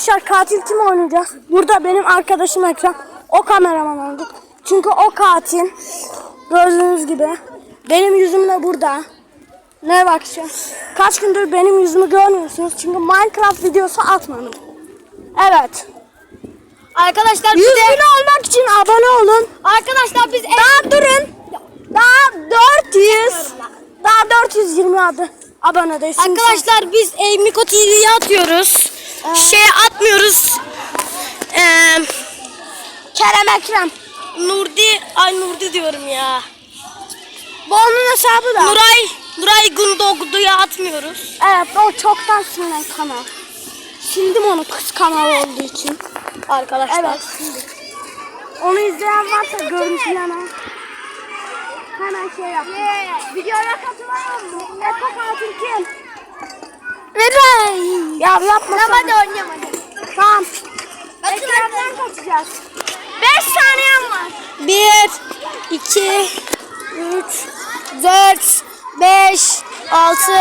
Arkadaşlar katil kim oynayacak? Burada benim arkadaşım Ekrem. O kameraman oldu. Çünkü o katil. Gördüğünüz gibi. Benim yüzüm de burada. Ne bakacağım? Kaç gündür benim yüzümü görmüyorsunuz. Çünkü Minecraft videosu atmadım. Evet. Arkadaşlar 100 bir de bin olmak için abone olun. arkadaşlar biz Daha durun. Daha 400. Daha 420 adı abonedeyiz. Şimdi arkadaşlar biz e, Miko TV'ye atıyoruz. Şey atmıyoruz. Ee, Kerem Ekrem. Nurdi ay Nurdi diyorum ya. Bu onun hesabı da. Nuray Nuray Gündoğdu'ya atmıyoruz. Evet o çoktan silinen kanal. Sildim onu kız kanal olduğu için. Arkadaşlar. Evet sildim. Onu izleyen varsa görüntüleme. Hemen şey yap. Videoya katılalım mı? Eko katil kim? Neden? Ya yapma Tamam hadi oynayalım hadi. Tamam. Ekrem'den kaçacağız. 5 saniyem var. 1 2 3 4 5 6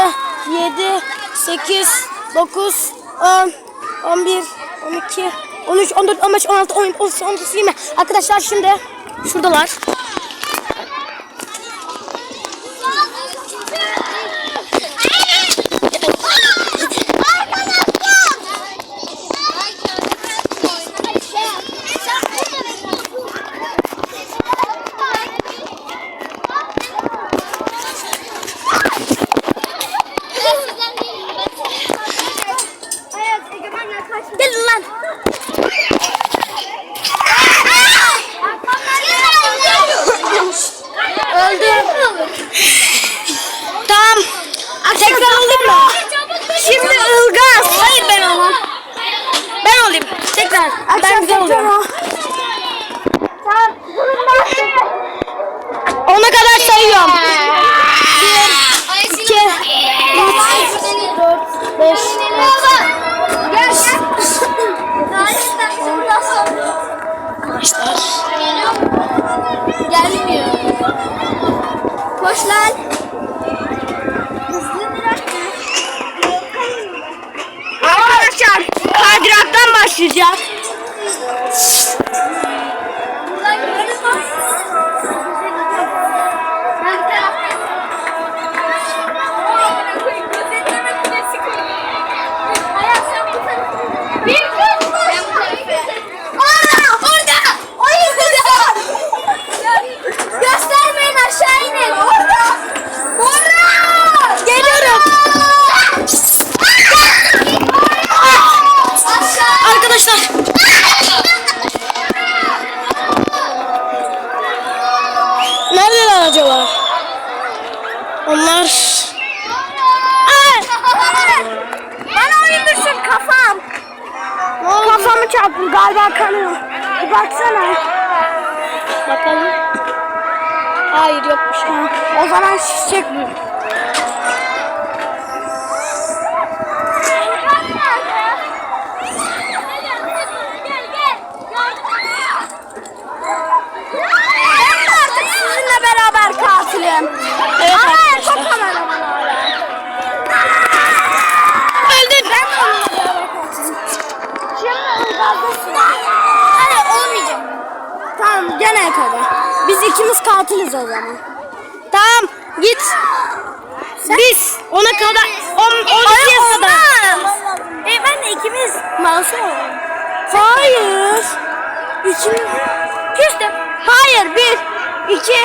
7 8 9 10 11 12 13 14 15 16 17 18 19 20 Arkadaşlar şimdi şuradalar. Gelin lan. Öldü. Tamam. Tekrar olayım mı? Şimdi Ilgaz. Hayır ben olmam. Ben olayım. Tekrar. Ben güzel oluyorum. Just. Çarptım galiba kanıyor. Bir baksana. Bakalım. Hayır yokmuş. Ha, O zaman şişecek. Ben de artık sizinle beraber katilim. Evet Ama arkadaşlar. çok kameraman hala. Öldün. Ben de onunla beraber katilim. Şimdi uygazdasın. Hayır olmayacak. Tamam gene kadar. Biz katiliz o zaman. Tamam git. Biz ona kadar 10 12'ye kadar. E ben de ikimiz masum Hayır. İkimiz. Küstüm. Hayır bir, iki.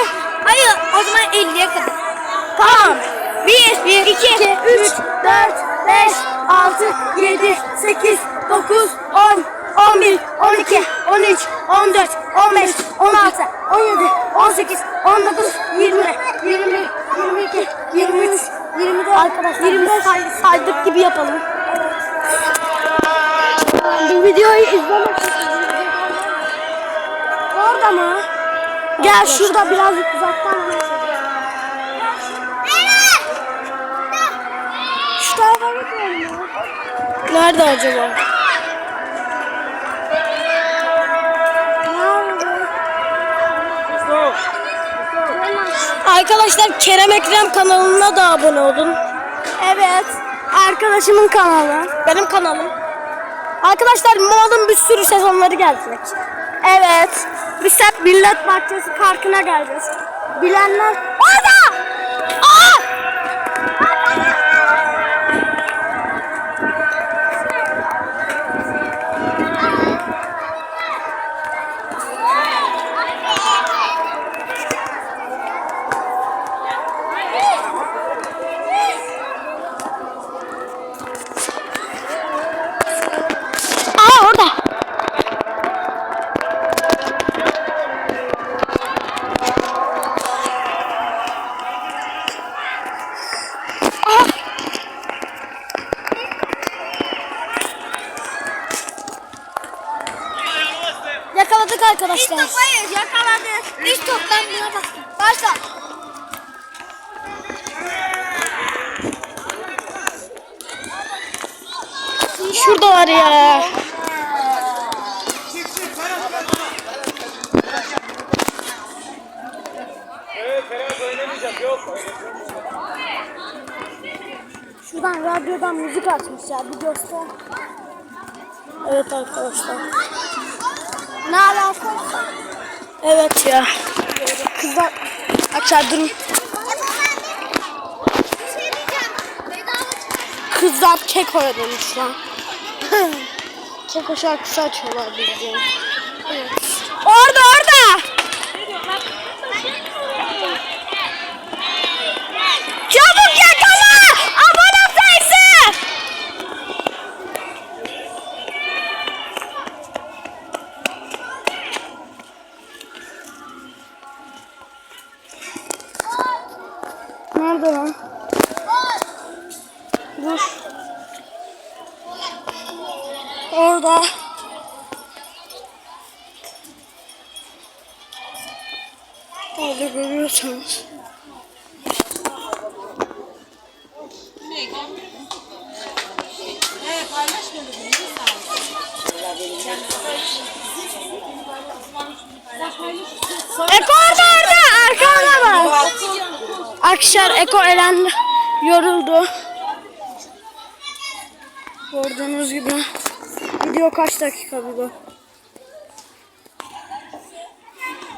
Hayır o zaman 50'ye kadar. Tamam. Bir, bir iki, üç, dört, beş, altı, yedi, sekiz, dokuz, on, on bir, on iki, on üç, on dört, on beş, on altı, on yedi, on sekiz, on dokuz, yirmi, yirmi bir, yirmi iki, yirmi üç, yirmi dört, Arkadaşlar yirmi beş. say, saydık gibi yapalım. Bu videoyu izlemek Orada mı? Gel şurada birazcık uzaktan. Şu tarafa gidiyorum ya. Nerede acaba? Arkadaşlar Kerem Ekrem kanalına da abone olun. Evet. Arkadaşımın kanalı. Benim kanalım. Arkadaşlar malın bir sürü sezonları gelecek. Evet. Biz hep Millet Bahçesi Parkı'na geleceğiz. Bilenler... Orada! Aa! Aa orada. Aa. Yakaladık arkadaşlar. Hayır yakaladı. Üç toptan buna bak. Başla. Şuradalar ya. Şuradan radyodan müzik açmışlar bir göster. Evet arkadaşlar. Ne alaka? Evet ya. Kızlar açar durun. Kızlar kek oynamış lan. Keko şarkısı açıyorlar bildiğin. Evet. Orada orada. Çabuk yakala. Abone sayısı. Nerede lan? Dur. Orada. Orada görüyorsanız. Eko orada orada arkada bak. Akşar Eko elendi. Yoruldu. Gördüğünüz gibi. Video kaç dakika de.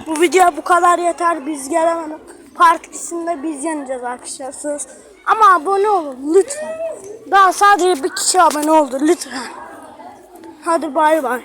Bu video bu kadar yeter. Biz gelemedik. Part 2'sinde biz yeneceğiz arkadaşlar. Söz. Ama abone olun lütfen. Daha sadece bir kişi abone oldu lütfen. Hadi bay bay.